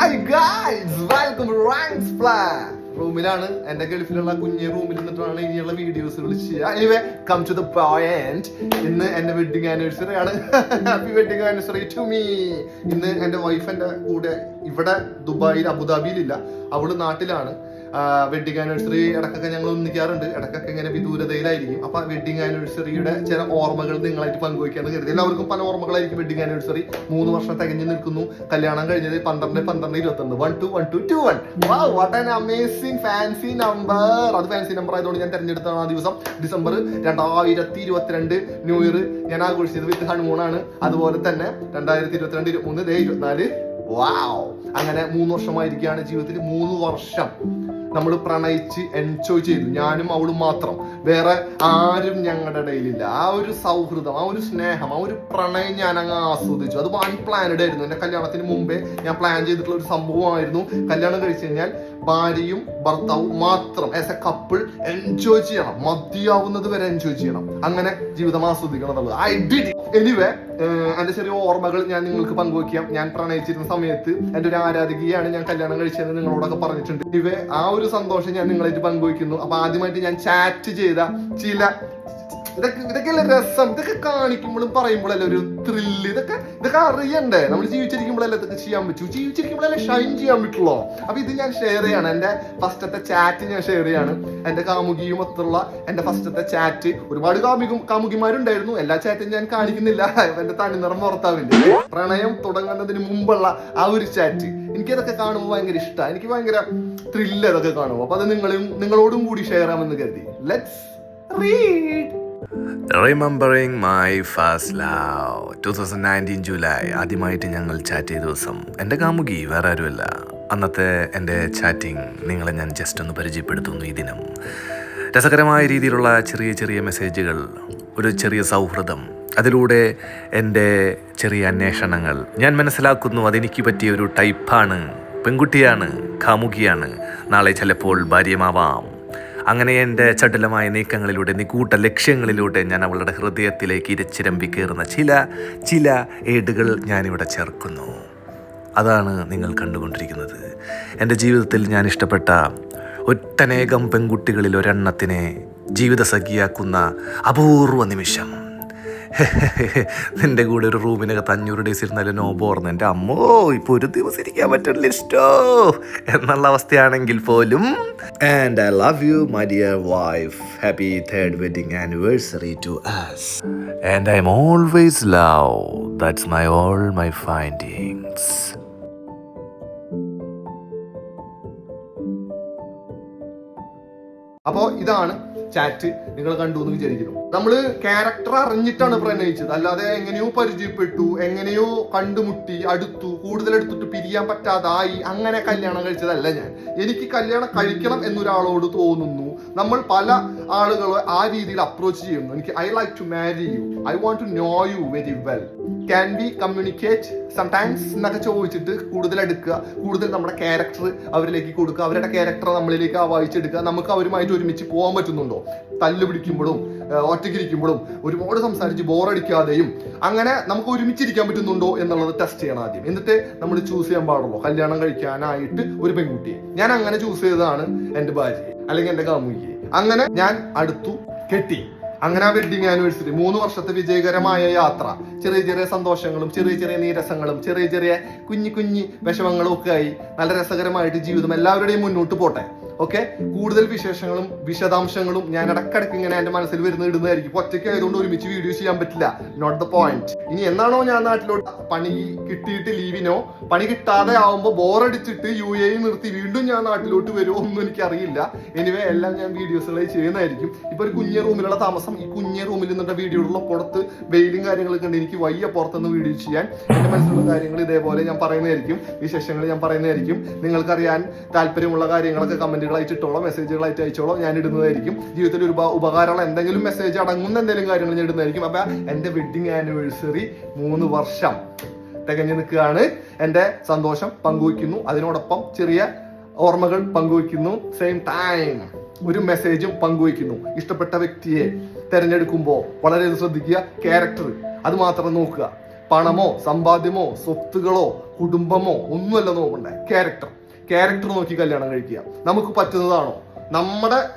Hi guys welcome to ranks plan റൂമിലാണ് എന്റെ ഗൾഫിലുള്ള കുഞ്ഞ് റൂമിൽ നിന്നിട്ടാണ് ഇനിയുള്ള വീഡിയോസ് ചെയ്യുക. Anyway come to the point ഇന്ന് എന്റെ വെഡിങ് ആനിവേഴ്സറി ആണ്. Happy wedding anniversary to me ഇന്ന് എന്റെ വൈഫ് എന്റെ കൂടെ ഇവിടെ ദുബായിൽ അബുദാബിയിലില്ല. അവൾ നാട്ടിലാണ്. വെഡിങ് ആനിവേഴ്സറി ഇടക്കൊക്കെ ഞങ്ങൾ ഒന്നിക്കാറുണ്ട്. ഇടക്കൊക്കെ ഇങ്ങനെ വിദൂരതയിലായിരിക്കും. അപ്പൊ വെഡിങ് ആനിവേഴ്സറിയുടെ ചില ഓർമ്മകൾ നിങ്ങളായിട്ട് പങ്കുവയ്ക്കാന്ന് കരുതി. എല്ലാവർക്കും പല ഓർമ്മകളായിരിക്കും വെഡിങ് ആനിവേഴ്സറി മൂന്ന് വർഷം തികഞ്ഞു നിൽക്കുന്നു. കല്യാണം കഴിഞ്ഞത് പന്ത്രണ്ട് പന്ത്രണ്ട് ഇരുപത്തൊന്ന്. One two one two two one what an amazing fancy number അത് ഫാൻസി നമ്പർ ആയതുകൊണ്ട് ഞാൻ തിരഞ്ഞെടുത്താണ് ആ ദിവസം ഡിസംബർ രണ്ടായിരത്തി ഇരുപത്തിരണ്ട് ന്യൂ ഇയർ ഞാൻ ആഘോഷിച്ചത് വിത്ത് ഹൺമൂണാണ് അതുപോലെ തന്നെ രണ്ടായിരത്തി ഇരുപത്തിരണ്ട് ഇരുപത്തി മൂന്ന് ഇരുപത്തിനാല്. വാവ് അങ്ങനെ മൂന്ന് വർഷമായിരിക്കുകയാണ് ജീവിതത്തിൽ മൂന്ന് വർഷം. നമ്മൾ പ്രണയിച്ച് എൻജോയ് ചെയ്തു. ഞാനും അവളും മാത്രം. വേറെ ആരും ഞങ്ങളുടെ ഇടയിലില്ല. ആ ഒരു സൗഹൃദം ആ ഒരു സ്നേഹം ആ ഒരു പ്രണയം ഞാൻ അങ്ങ് ആസ്വദിച്ചു. അത് വൺ പ്ലാനഡ് ആയിരുന്നു. എന്റെ കല്യാണത്തിന് മുമ്പേ ഞാൻ പ്ലാൻ ചെയ്തിട്ടുള്ള ഒരു സംഭവമായിരുന്നു. കല്യാണം കഴിച്ചു കഴിഞ്ഞാൽ ഭാര്യയും ഭർത്താവും മാത്രം ആസ് എ കപ്പിൾ എൻജോയ് ചെയ്യണം. മതിയാവുന്നത് വരെ എൻജോയ് ചെയ്യണം. അങ്ങനെ ജീവിതം ആസ്വദിക്കണം എന്നുള്ളത്. ഐ ഡിഡ് എനിവേ എന്റെ ചെറിയ ഓർമ്മകൾ ഞാൻ നിങ്ങൾക്ക് പങ്കുവയ്ക്കാം ഞാൻ പ്രണയിച്ചിരുന്ന സമയത്ത് എന്റെ ഒരു ആരാധികയാണ് ഞാൻ കല്യാണം കഴിച്ചതെന്ന് നിങ്ങളോടൊക്കെ പറഞ്ഞിട്ടുണ്ട്. ഇവ ആ ഒരു സന്തോഷം ഞാൻ നിങ്ങളായിട്ട് പങ്കുവയ്ക്കുന്നു അപ്പൊ ആദ്യമായിട്ട് ഞാൻ ചാറ്റ് ചെയ്ത ചില ഇതൊക്കെ ഇതൊക്കെയല്ലേ രസം? ഇതൊക്കെ കാണിക്കുമ്പോഴും പറയുമ്പോഴല്ലേ ഒരു ത്രില്ല് ഇതൊക്കെ ഇതൊക്കെ അറിയണ്ടേ? നമ്മൾ ജീവിച്ചിരിക്കുമ്പോഴല്ലേ ഇതൊക്കെ ചെയ്യാൻ പറ്റൂ. ജീവിച്ചിരിക്കുമ്പോഴല്ലേ ഷൈൻ ചെയ്യാൻ പറ്റുള്ളൂ. അപ്പൊ ഇത് ഞാൻ ഷെയർ ചെയ്യാണ്. എന്റെ ഫസ്റ്റത്തെ ചാറ്റ് ഞാൻ ഷെയർ ചെയ്യാണ്. എന്റെ കാമുകിയും ഒത്തുള്ള എന്റെ ഫസ്റ്റത്തെ ചാറ്റ് ഒരുപാട് കാമുകും കാമുകിമാരുണ്ടായിരുന്നു. എല്ലാ ചാറ്റും ഞാൻ കാണിക്കുന്നില്ല. എന്റെ തണിനിറം പുറത്താവില്ല പ്രണയം തുടങ്ങുന്നതിന് മുമ്പുള്ള ആ ഒരു ചാറ്റ് എനിക്കതൊക്കെ കാണുമ്പോൾ ഭയങ്കര ഇഷ്ടമാണ് എനിക്ക് ഭയങ്കര ത്രില്ല് അതൊക്കെ കാണുമ്പോൾ. അപ്പൊ അത് നിങ്ങളും നിങ്ങളോടും കൂടി ഷെയർ ചെയ്യാമെന്ന് കരുതി. Let's read remembering my first love two thousand nineteen July ആദ്യമായിട്ട് ഞങ്ങൾ ചാറ്റ് ചെയ്ത ദിവസം. എന്റെ കാമുകി വേറെ ആരുമല്ല. അന്നത്തെ എന്റെ ചാറ്റിംഗ് നിങ്ങളെ ഞാൻ ജസ്റ്റ് ഒന്ന് പരിചയപ്പെടുത്തുന്നു ഈ ദിനം. രസകരമായ രീതിയിലുള്ള ചെറിയ ചെറിയ മെസ്സേജുകൾ ഒരു ചെറിയ സൗഹൃദം അതിലൂടെ എന്റെ ചെറിയ അന്വേഷണങ്ങൾ. ഞാൻ മനസ്സിലാക്കുന്നു അതെനിക്ക് പറ്റിയ ഒരു ടൈപ്പാണ് പെൺകുട്ടിയാണ് കാമുകിയാണ്. നാളെ ചിലപ്പോൾ ഭാര്യമാവാം അങ്ങനെ എന്റെ ചടുലമായ നീക്കങ്ങളിലൂടെ നികൂട്ട ലക്ഷ്യങ്ങളിലൂടെ ഞാൻ അവളുടെ ഹൃദയത്തിലേക്ക് ഇരച്ചിരമ്പി കയറുന്ന ചില ചില ഏടുകൾ ഞാനിവിടെ ചേർക്കുന്നു. അതാണ് നിങ്ങൾ കണ്ടുകൊണ്ടിരിക്കുന്നത്. എന്റെ ജീവിതത്തിൽ ഞാൻ ഇഷ്ടപ്പെട്ട ഒട്ടനേകം പെൺകുട്ടികളിൽ ഒരെണ്ണത്തിനെ ജീവിതസഖിയാക്കുന്ന അപൂർവ നിമിഷം. നിന്റെ കൂടെ ഒരു റൂമിനകത്ത് അഞ്ഞൂറ് ഡേയ്സ് ഇരുന്നാലും നോബ് ഓർന്ന് എന്റെ അമ്മോ ഇപ്പോൾ ഒരു ദിവസം ഇരിക്കാൻ പറ്റില്ല ഇഷ്ടോ? എന്നുള്ള അവസ്ഥയാണെങ്കിൽ പോലും. And I love you my dear wife happy third wedding anniversary to us and I'm always love that's my all my findings അപ്പോ ഇതാണ് ചാറ്റ് നിങ്ങൾ കണ്ടു എന്ന് വിചാരിക്കുന്നു. നമ്മൾ ക്യാരക്ടർ അറിഞ്ഞിട്ടാണ് പ്രണയിച്ചത്. അല്ലാതെ എങ്ങനെയോ പരിചയപ്പെട്ടു എങ്ങനെയോ കണ്ടുമുട്ടി അടുത്തു കൂടുതൽ എടുത്തിട്ട് പിരിയാൻ പറ്റാതായി അങ്ങനെ കല്യാണം കഴിച്ചതല്ല ഞാൻ. എനിക്ക് കല്യാണം കഴിക്കണം എന്നൊരാളോട് തോന്നുന്നു. നമ്മൾ പല ആളുകളെ ആ രീതിയിൽ അപ്രോച്ച് ചെയ്യുന്നു. എനിക്ക് I like to marry you I want to know you very well can be communicate sometimes എന്നൊക്കെ ചോദിച്ചിട്ട് കൂടുതൽ എടുക്കുക. കൂടുതൽ നമ്മുടെ ക്യാരക്ടർ അവരിലേക്ക് കൊടുക്കുക. അവരുടെ ക്യാരക്ടർ നമ്മളിലേക്ക് വായിച്ചെടുക്കുക. നമുക്ക് അവരുമായിട്ട് ഒരുമിച്ച് പോകാൻ പറ്റുന്നുണ്ടോ? തല്ല് പിടിക്കുമ്പോഴും ഒറ്റയ്ക്കിരിക്കുമ്പോഴും ഒരുപാട് സംസാരിച്ച് ബോറടിക്കാതെയും അങ്ങനെ നമുക്ക് ഒരുമിച്ചിരിക്കാൻ പറ്റുന്നുണ്ടോ എന്നുള്ളത് ടെസ്റ്റ് ചെയ്യണം ആദ്യം. എന്നിട്ട് നമ്മൾ ചൂസ് ചെയ്യാൻ പാടുള്ളൂ. കല്യാണം കഴിക്കാനായിട്ട് ഒരു പെൺകുട്ടിയെ. ഞാൻ അങ്ങനെ ചൂസ് ചെയ്തതാണ് എന്റെ ഭാര്യയെ. അല്ലെങ്കിൽ എന്റെ കാമുകിയെ. അങ്ങനെ ഞാൻ അടുത്തു കെട്ടി. അങ്ങനെ ആ വെഡിങ് ആനിവേഴ്സറി മൂന്ന് വർഷത്തെ വിജയകരമായ യാത്ര. ചെറിയ ചെറിയ സന്തോഷങ്ങളും ചെറിയ ചെറിയ നീരസങ്ങളും ചെറിയ ചെറിയ കുഞ്ഞു കുഞ്ഞു വിഷമങ്ങളും ഒക്കെ ആയി. നല്ല രസകരമായിട്ട് ജീവിതം. എല്ലാവരുടെയും മുന്നോട്ട് പോട്ടെ. ഓക്കെ? കൂടുതൽ വിശേഷങ്ങളും വിശദാംശങ്ങളും ഞാൻ ഇടക്കിടക്ക് ഇങ്ങനെ എന്റെ മനസ്സിൽ വരുന്ന ഇടുന്നതായിരിക്കും. ഒറ്റയ്ക്ക് ആയതുകൊണ്ട് ഒരുമിച്ച് വീഡിയോ ചെയ്യാൻ പറ്റില്ല. നോട്ട് ദ പോയിന്റ് ഇനി എന്നാണോ ഞാൻ നാട്ടിലോട്ട്? പണി കിട്ടിയിട്ട് ലീവിനോ പണി കിട്ടാതെ ആവുമ്പോൾ ബോറടിച്ചിട്ട് യു എ നിർത്തി വീണ്ടും ഞാൻ നാട്ടിലോട്ട് വരുമോ ഒന്നും എനിക്കറിയില്ല. എനിവേ എല്ലാം ഞാൻ വീഡിയോസുകളായി ചെയ്യുന്നതായിരിക്കും. ഇപ്പൊ ഒരു കുഞ്ഞ റൂമിലുള്ള താമസം. ഈ കുഞ്ഞ റൂമിൽ നിന്നുള്ള വീഡിയോയുള്ള പുറത്ത് വെയിലും കാര്യങ്ങളൊക്കെ ഉണ്ട്. എനിക്ക് വയ്യ പുറത്തുനിന്ന് വീഡിയോ ചെയ്യാൻ. എന്റെ മനസ്സിലുള്ള കാര്യങ്ങൾ ഇതേപോലെ ഞാൻ പറയുന്നതായിരിക്കും. വിശേഷങ്ങൾ ഞാൻ പറയുന്നതായിരിക്കും. നിങ്ങൾക്കറിയാൻ താല്പര്യമുള്ള കാര്യങ്ങളൊക്കെ കമന്റുകളായിട്ട് ഇട്ടോളോ മെസ്സേജുകളായിട്ട് അയച്ചോളോ. ഞാൻ ഇടുന്നതായിരിക്കും ജീവിതത്തിൽ ഒരു ഉപ- ഉപകാരമുള്ള എന്തെങ്കിലും മെസ്സേജ് അടങ്ങുന്ന എന്തെങ്കിലും കാര്യങ്ങൾ ഞാൻ ഇടുന്നതായിരിക്കും. അപ്പൊ എന്റെ വെഡിങ് ആനിവേഴ്സറി മൂന്ന് വർഷം തികഞ്ഞു നിൽക്കുകയാണ്. എന്റെ സന്തോഷം പങ്കുവയ്ക്കുന്നു. അതിനോടൊപ്പം ചെറിയ ഓർമ്മകൾ പങ്കുവയ്ക്കുന്നു. സെയിം ടൈം ഒരു മെസ്സേജും പങ്കുവയ്ക്കുന്നു. ഇഷ്ടപ്പെട്ട വ്യക്തിയെ തിരഞ്ഞെടുക്കുമ്പോൾ വളരെ ശ്രദ്ധിക്കുക. ക്യാരക്ടർ അത് മാത്രം നോക്കുക. പണമോ സമ്പാദ്യമോ സ്വത്തുകളോ കുടുംബമോ ഒന്നുമല്ല നോക്കണ്ടേ. ക്യാരക്ടർ ക്യാരക്ടർ നോക്കി കല്യാണം കഴിക്കുക. നമുക്ക് പറ്റുന്നതാണോ? നമ്മുടെ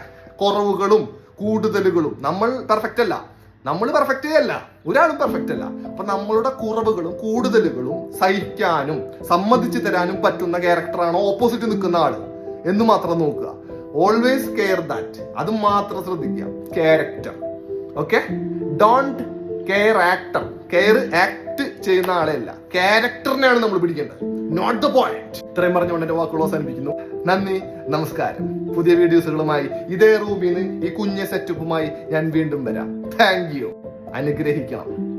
കുറവുകളും കൂടുതലുകളും നമ്മൾ പെർഫെക്റ്റ് അല്ല. നമ്മൾ പെർഫെക്റ്റ് അല്ല. ഒരാളും പെർഫെക്റ്റ് അല്ല. അപ്പൊ നമ്മളുടെ കുറവുകളും കൂടുതലുകളും സഹിക്കാനും സമ്മതിച്ചു തരാനും പറ്റുന്ന ക്യാരക്ടറാണോ ഓപ്പോസിറ്റ് നിൽക്കുന്ന ആൾ? എന്ന് മാത്രം നോക്കുക. ഓൾവേസ് കെയർ ദാറ്റ് അത് മാത്രം ശ്രദ്ധിക്കുക. Character okay don't care actor care act ചെയ്യുന്ന ആളെയല്ല. ക്യാരക്ടറിനെയാണ് നമ്മൾ പിടിക്കേണ്ടത്. നോട്ട് ദ പോയിന്റ് ഇത്രയും പറഞ്ഞുകൊണ്ട് എന്റെ വാക്കുകൾ അവസാനിപ്പിക്കുന്നു. നന്ദി നമസ്കാരം. പുതിയ വീഡിയോസുകളുമായി ഇതേ റൂമിന് ഈ കുഞ്ഞ സെറ്റപ്പുമായി ഞാൻ വീണ്ടും വരാം. താങ്ക് യു അനുഗ്രഹിക്കണം.